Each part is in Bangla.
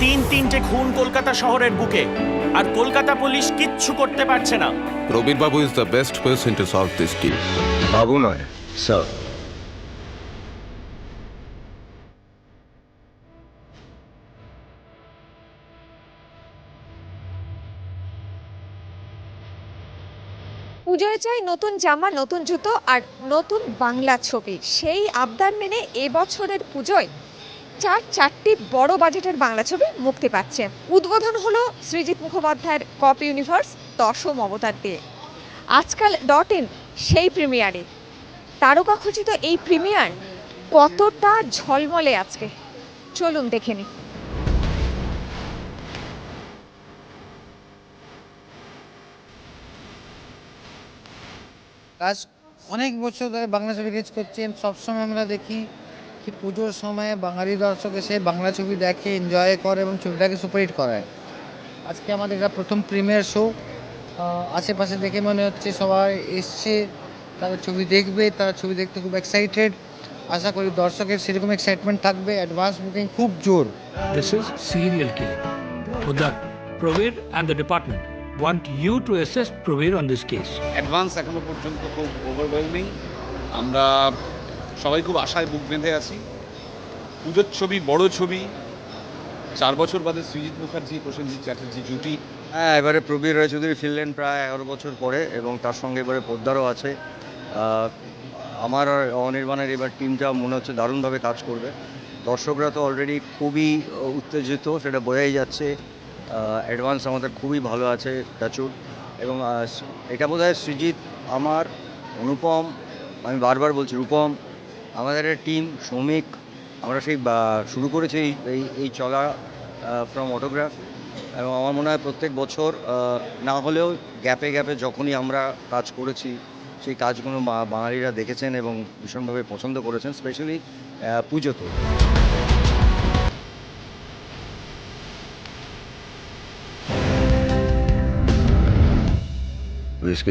তিন তিনটে খুন কলকাতা শহরের বুকে। আর কলকাতা পুলিশ কিচ্ছু করতে পারছে না। Probir Babu is the best person to solve this case. বাবু নয় স্যার পুজোয় চাই নতুন জামা নতুন জুতো আর নতুন বাংলা ছবি। সেই আবদার মেনে এবছরের পুজোয় চার চারটি বড় বাজেটের বাংলা ছবি মুক্তি পাচ্ছে। উদ্বোধন হলো সৃজিত মুখোপাধ্যায়ের কপ ইউনিভার্স দশম অবতার দিয়ে। আজকাল ডট ইন সেই প্রিমিয়ারে তারকা খচিত এই প্রিমিয়ার কতটা ঝলমলে আজকে? চলুন দেখে নিই। কাজ অনেক বছর ধরে বাংলা ছবি কাজ করছেন সবসময় আমরা দেখি কি পুজোর সময় বাঙালি দর্শক এসে বাংলা ছবি দেখে এনজয় করে এবং ছবিটাকে সুপারহিট করায়। আজকে আমাদের এটা প্রথম প্রিমিয়ার শো আশেপাশে দেখে মনে হচ্ছে সবাই এসছে তারা ছবি দেখবে তারা ছবি দেখতে খুব এক্সাইটেড আশা করি দর্শকের সেরকম এক্সাইটমেন্ট থাকবে। অ্যাডভান্স বুকিং খুব জোর। Is serial killing. For that, Pravir and the department want you to assist Pravir on this case. Advance এখনও পর্যন্ত খুব ওভারওয়েলমিং আমরা সবাই খুব আশায় বুক বেঁধে আছি। পুজোর ছবি, বড় ছবি। চার বছর বাদে সৃজিত মুখার্জি, প্রসেনজিৎ চ্যাটার্জি জুটি। হ্যাঁ এবারে প্রবীর রায় চৌধুরী ফিরলেন প্রায় এগারো বছর পরে এবং তার সঙ্গে এবারে পদ্মারও আছে। আমার আর অনির্বাণের এবার টিমটা মনে হচ্ছে দারুণভাবে কাজ করবে। দর্শকরা তো অলরেডি খুবই উত্তেজিত, সেটা বোঝাই যাচ্ছে। অ্যাডভান্স আমাদের খুবই ভালো আছে প্রচুর। এবং এটা বোধ হয় সৃজিত আমার, অনুপম, আমি বারবার বলছি, রূপম আমাদের একটা টিম শ্রমিক আমরা সেই শুরু করেছি এই- এই এই চলা ফ্রম অটোগ্রাফ এবং আমার মনে হয় প্রত্যেক বছর না হলেও গ্যাপে গ্যাপে যখনই আমরা কাজ করেছি সেই কাজগুলো বাঙালিরা দেখেছেন এবং ভীষণভাবে পছন্দ করেছেন স্পেশালি পুজোতে।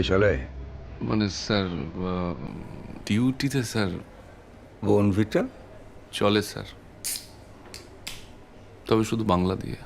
চলে? মানে স্যার ডিউটিতে স্যার বনভিটা চলে স্যার। তবে শুধু বাংলা দিয়ে।